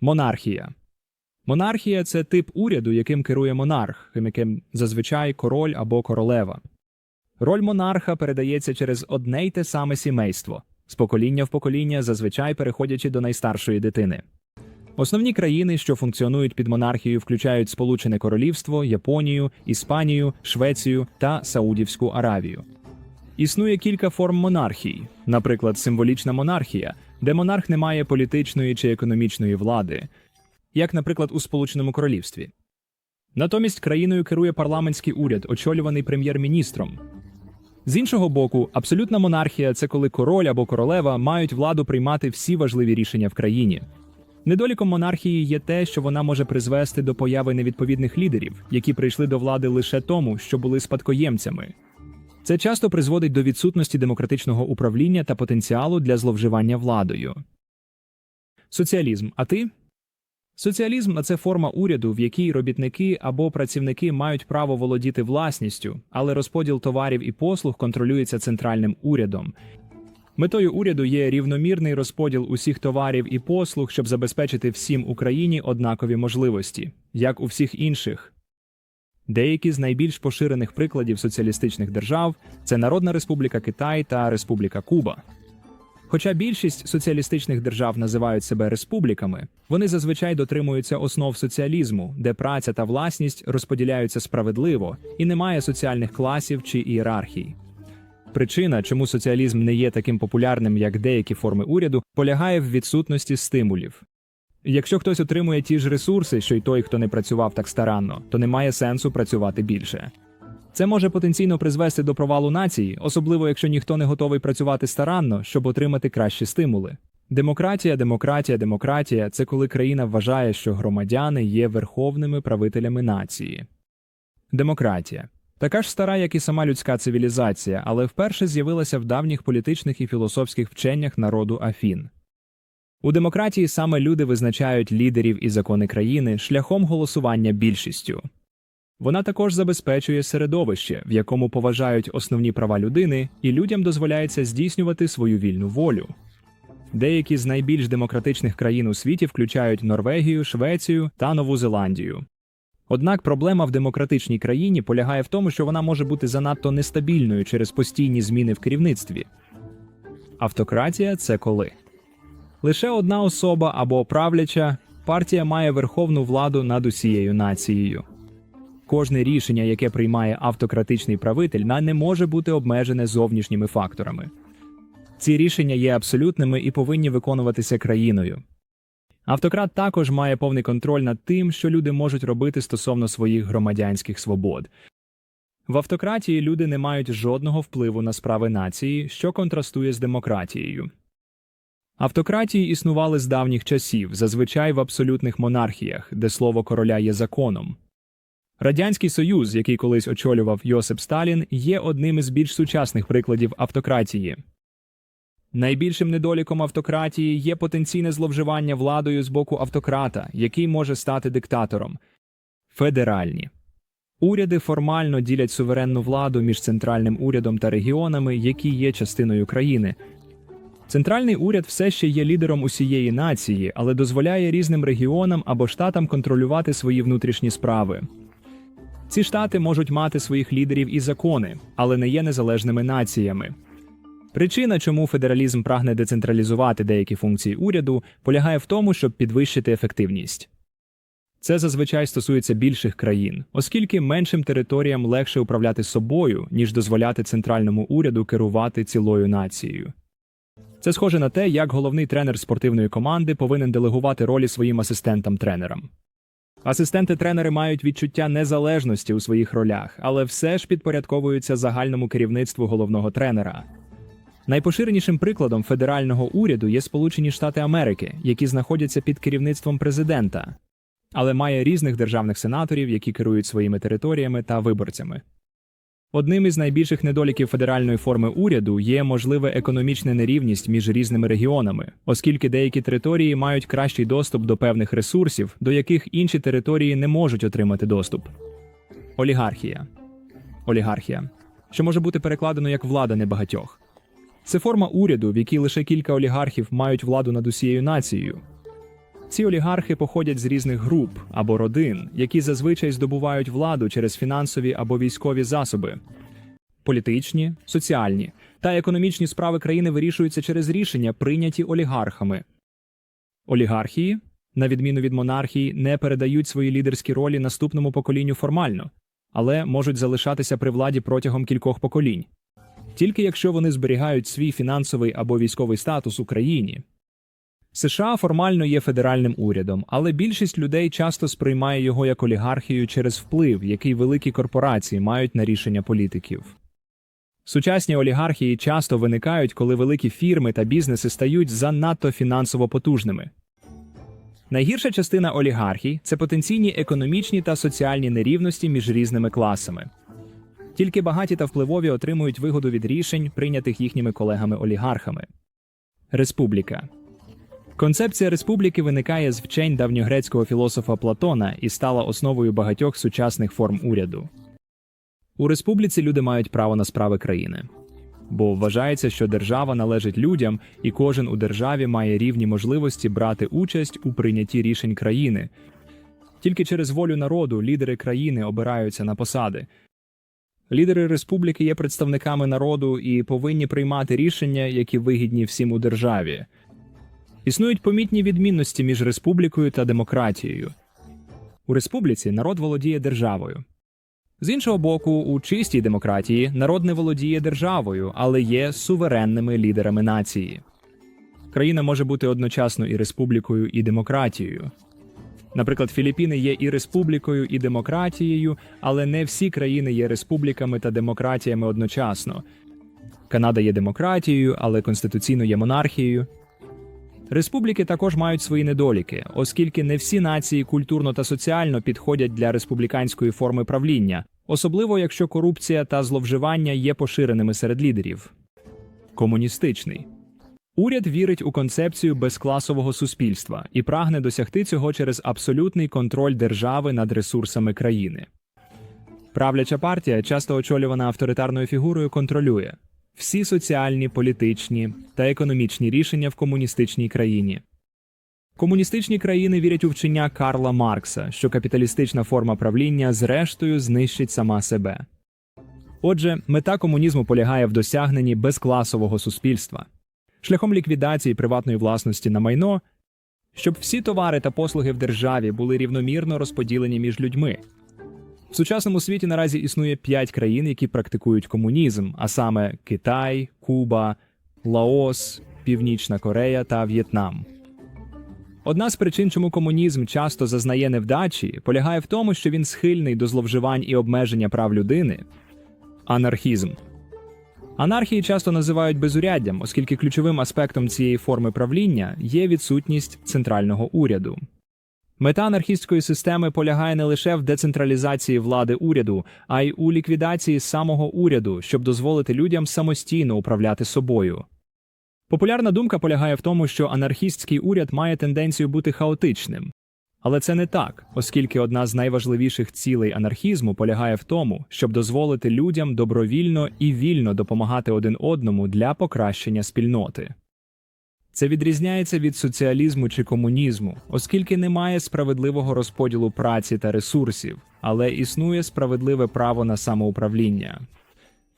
Монархія. Монархія це тип уряду, яким керує монарх, яким зазвичай король або королева. Роль монарха передається через одне й те саме сімейство, з покоління в покоління, зазвичай переходячи до найстаршої дитини. Основні країни, що функціонують під монархією, включають Сполучене Королівство, Японію, Іспанію, Швецію та Саудівську Аравію. Існує кілька форм монархій, наприклад, символічна монархія, де монарх не має політичної чи економічної влади, як, наприклад, у Сполученому Королівстві. Натомість країною керує парламентський уряд, очолюваний прем'єр-міністром. З іншого боку, абсолютна монархія це коли король або королева мають владу приймати всі важливі рішення в країні. Недоліком монархії є те, що вона може призвести до появи невідповідних лідерів, які прийшли до влади лише тому, що були спадкоємцями. Це часто призводить до відсутності демократичного управління та потенціалу для зловживання владою. Соціалізм. А ти? Соціалізм це форма уряду, в якій робітники або працівники мають право володіти власністю, але розподіл товарів і послуг контролюється центральним урядом. Метою уряду є рівномірний розподіл усіх товарів і послуг, щоб забезпечити всім Україні однакові можливості, як у всіх інших. Деякі з найбільш поширених прикладів соціалістичних держав це Народна Республіка Китай та Республіка Куба. Хоча більшість соціалістичних держав називають себе республіками, вони зазвичай дотримуються основ соціалізму, де праця та власність розподіляються справедливо і немає соціальних класів чи ієрархій. Причина, чому соціалізм не є таким популярним, як деякі форми уряду, полягає в відсутності стимулів. Якщо хтось отримує ті ж ресурси, що й той, хто не працював так старанно, то немає сенсу працювати більше. Це може потенційно призвести до провалу нації, особливо якщо ніхто не готовий працювати старанно, щоб отримати кращі стимули. Демократія, демократія, демократія це коли країна вважає, що громадяни є верховними правителями нації. Демократія така ж стара, як і сама людська цивілізація, але вперше з'явилася в давніх політичних і філософських вченнях народу Афін. У демократії саме люди визначають лідерів і закони країни шляхом голосування більшістю. Вона також забезпечує середовище, в якому поважають основні права людини, і людям дозволяється здійснювати свою вільну волю. Деякі з найбільш демократичних країн у світі включають Норвегію, Швецію та Нову Зеландію. Однак проблема в демократичній країні полягає в тому, що вона може бути занадто нестабільною через постійні зміни в керівництві. Автократія це коли лише одна особа або правляча партія має верховну владу над усією нацією. Кожне рішення, яке приймає автократичний правитель, не може бути обмежене зовнішніми факторами. Ці рішення є абсолютними і повинні виконуватися країною. Автократ також має повний контроль над тим, що люди можуть робити стосовно своїх громадянських свобод. В автократії люди не мають жодного впливу на справи нації, що контрастує з демократією. Автократії існували з давніх часів, зазвичай в абсолютних монархіях, де слово короля є законом. Радянський Союз, який колись очолював Йосип Сталін, є одним із більш сучасних прикладів автократії. Найбільшим недоліком автократії є потенційне зловживання владою з боку автократа, який може стати диктатором. Федеральні уряди формально ділять суверенну владу між центральним урядом та регіонами, які є частиною країни. Центральний уряд все ще є лідером усієї нації, але дозволяє різним регіонам або штатам контролювати свої внутрішні справи. Ці штати можуть мати своїх лідерів і закони, але не є незалежними націями. Причина, чому федералізм прагне децентралізувати деякі функції уряду, полягає в тому, щоб підвищити ефективність. Це зазвичай стосується більших країн, оскільки меншим територіям легше управляти собою, ніж дозволяти центральному уряду керувати цілою нацією. Це схоже на те, як головний тренер спортивної команди повинен делегувати ролі своїм асистентам-тренерам. Асистенти-тренери мають відчуття незалежності у своїх ролях, але все ж підпорядковуються загальному керівництву головного тренера. Найпоширенішим прикладом федерального уряду є Сполучені Штати Америки, які знаходяться під керівництвом президента, але має різних державних сенаторів, які керують своїми територіями та виборцями. Одним із найбільших недоліків федеральної форми уряду є можлива економічна нерівність між різними регіонами, оскільки деякі території мають кращий доступ до певних ресурсів, до яких інші території не можуть отримати доступ. Олігархія олігархія, що може бути перекладено як влада небагатьох. Це форма уряду, в якій лише кілька олігархів мають владу над усією нацією. Ці олігархи походять з різних груп або родин, які зазвичай здобувають владу через фінансові або військові засоби. Політичні, соціальні та економічні справи країни вирішуються через рішення, прийняті олігархами. Олігархії, на відміну від монархії, не передають свої лідерські ролі наступному поколінню формально, але можуть залишатися при владі протягом кількох поколінь. Тільки якщо вони зберігають свій фінансовий або військовий статус у країні. США формально є федеральним урядом, але більшість людей часто сприймає його як олігархію через вплив, який великі корпорації мають на рішення політиків. Сучасні олігархії часто виникають, коли великі фірми та бізнеси стають занадто фінансово потужними. Найгірша частина олігархій це потенційні економічні та соціальні нерівності між різними класами. Тільки багаті та впливові отримують вигоду від рішень, прийнятих їхніми колегами-олігархами. Республіка Концепція республіки виникає з вчень давньогрецького філософа Платона і стала основою багатьох сучасних форм уряду. У республіці люди мають право на справи країни, бо вважається, що держава належить людям, і кожен у державі має рівні можливості брати участь у прийнятті рішень країни. Тільки через волю народу лідери країни обираються на посади. Лідери республіки є представниками народу і повинні приймати рішення, які вигідні всім у державі. Існують помітні відмінності між республікою та демократією. У республіці народ володіє державою. З іншого боку, у чистій демократії народ не володіє державою, але є суверенними лідерами нації. Країна може бути одночасно і республікою, і демократією. Наприклад, Філіппіни є і республікою, і демократією, але не всі країни є республіками та демократіями одночасно. Канада є демократією, але конституційно є монархією. Республіки також мають свої недоліки, оскільки не всі нації культурно та соціально підходять для республіканської форми правління, особливо якщо корупція та зловживання є поширеними серед лідерів. Комуністичний уряд вірить у концепцію безкласового суспільства і прагне досягти цього через абсолютний контроль держави над ресурсами країни. Правляча партія, часто очолювана авторитарною фігурою, контролює всі соціальні, політичні та економічні рішення в комуністичній країні. Комуністичні країни вірять у вчення Карла Маркса, що капіталістична форма правління зрештою знищить сама себе. Отже, мета комунізму полягає в досягненні безкласового суспільства, шляхом ліквідації приватної власності на майно, щоб всі товари та послуги в державі були рівномірно розподілені між людьми. В сучасному світі наразі існує п'ять країн, які практикують комунізм, а саме Китай, Куба, Лаос, Північна Корея та В'єтнам. Одна з причин, чому комунізм часто зазнає невдачі, полягає в тому, що він схильний до зловживань і обмеження прав людини. Анархізм. Анархії часто називають безуряддям, оскільки ключовим аспектом цієї форми правління є відсутність центрального уряду. Мета анархістської системи полягає не лише в децентралізації влади уряду, а й у ліквідації самого уряду, щоб дозволити людям самостійно управляти собою. Популярна думка полягає в тому, що анархістський уряд має тенденцію бути хаотичним. Але це не так, оскільки одна з найважливіших цілей анархізму полягає в тому, щоб дозволити людям добровільно і вільно допомагати один одному для покращення спільноти. Це відрізняється від соціалізму чи комунізму, оскільки немає справедливого розподілу праці та ресурсів, але існує справедливе право на самоуправління.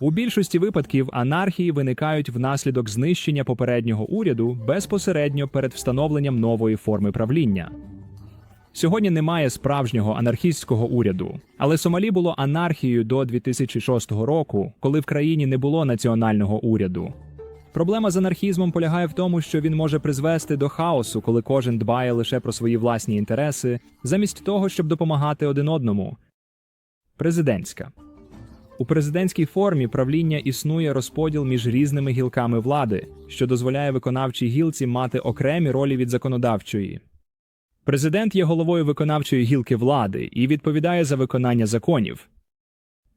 У більшості випадків анархії виникають внаслідок знищення попереднього уряду безпосередньо перед встановленням нової форми правління. Сьогодні немає справжнього анархістського уряду, але Сомалі було анархією до 2006 року, коли в країні не було національного уряду. Проблема з анархізмом полягає в тому, що він може призвести до хаосу, коли кожен дбає лише про свої власні інтереси, замість того, щоб допомагати один одному. Президентська у президентській формі правління існує розподіл між різними гілками влади, що дозволяє виконавчій гілці мати окремі ролі від законодавчої. Президент є головою виконавчої гілки влади і відповідає за виконання законів.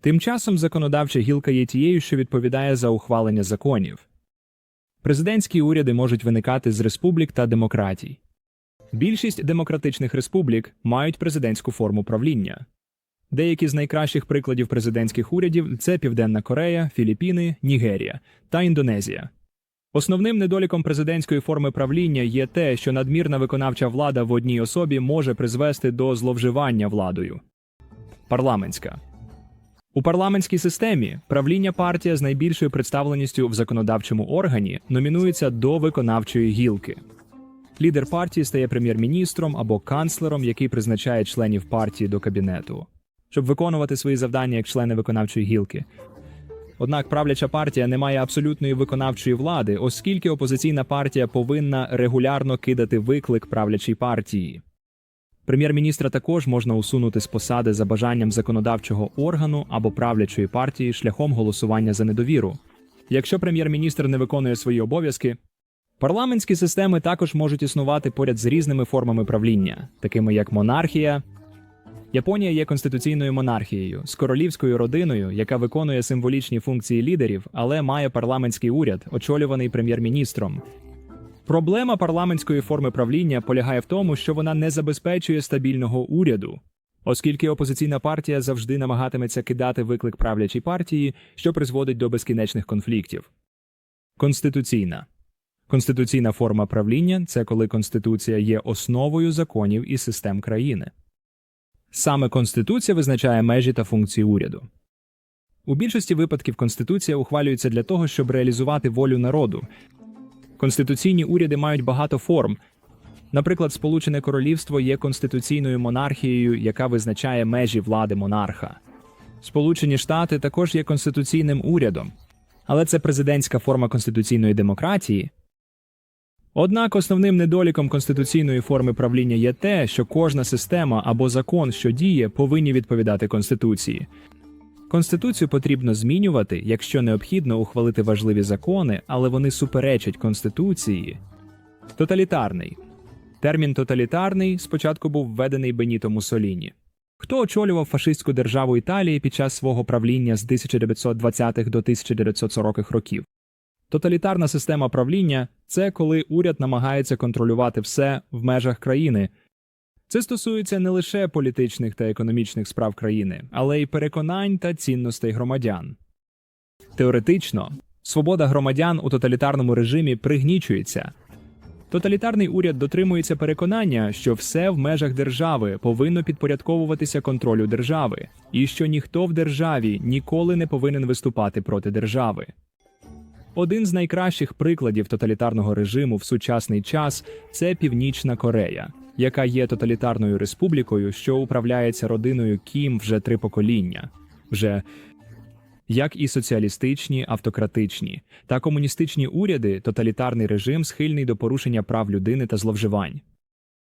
Тим часом законодавча гілка є тією, що відповідає за ухвалення законів. Президентські уряди можуть виникати з республік та демократій. Більшість демократичних республік мають президентську форму правління. Деякі з найкращих прикладів президентських урядів це Південна Корея, Філіппіни, Нігерія та Індонезія. Основним недоліком президентської форми правління є те, що надмірна виконавча влада в одній особі може призвести до зловживання владою. Парламентська у парламентській системі правління партія з найбільшою представленістю в законодавчому органі номінується до виконавчої гілки. Лідер партії стає прем'єр-міністром або канцлером, який призначає членів партії до кабінету, щоб виконувати свої завдання як члени виконавчої гілки. Однак правляча партія не має абсолютної виконавчої влади, оскільки опозиційна партія повинна регулярно кидати виклик правлячій партії. Прем'єр-міністра також можна усунути з посади за бажанням законодавчого органу або правлячої партії шляхом голосування за недовіру. Якщо прем'єр-міністр не виконує свої обов'язки, парламентські системи також можуть існувати поряд з різними формами правління, такими як монархія. Японія є конституційною монархією з королівською родиною, яка виконує символічні функції лідерів, але має парламентський уряд, очолюваний прем'єр-міністром. Проблема парламентської форми правління полягає в тому, що вона не забезпечує стабільного уряду, оскільки опозиційна партія завжди намагатиметься кидати виклик правлячій партії, що призводить до безкінечних конфліктів. Конституційна конституційна форма правління це коли конституція є основою законів і систем країни. Саме Конституція визначає межі та функції уряду. У більшості випадків Конституція ухвалюється для того, щоб реалізувати волю народу. Конституційні уряди мають багато форм. Наприклад, Сполучене Королівство є конституційною монархією, яка визначає межі влади монарха. Сполучені Штати також є конституційним урядом, але це президентська форма конституційної демократії. Однак основним недоліком конституційної форми правління є те, що кожна система або закон, що діє, повинні відповідати Конституції. Конституцію потрібно змінювати, якщо необхідно ухвалити важливі закони, але вони суперечать Конституції. Тоталітарний термін тоталітарний спочатку був введений Беніто Муссоліні. Хто очолював фашистську державу Італії під час свого правління з 1920-х до 1940-х років? Тоталітарна система правління це коли уряд намагається контролювати все в межах країни. Це стосується не лише політичних та економічних справ країни, але й переконань та цінностей громадян. Теоретично, свобода громадян у тоталітарному режимі пригнічується. Тоталітарний уряд дотримується переконання, що все в межах держави повинно підпорядковуватися контролю держави, і що ніхто в державі ніколи не повинен виступати проти держави. Один з найкращих прикладів тоталітарного режиму в сучасний час це Північна Корея, яка є тоталітарною республікою, що управляється родиною Кім вже три покоління. Вже як і соціалістичні, автократичні та комуністичні уряди, тоталітарний режим схильний до порушення прав людини та зловживань.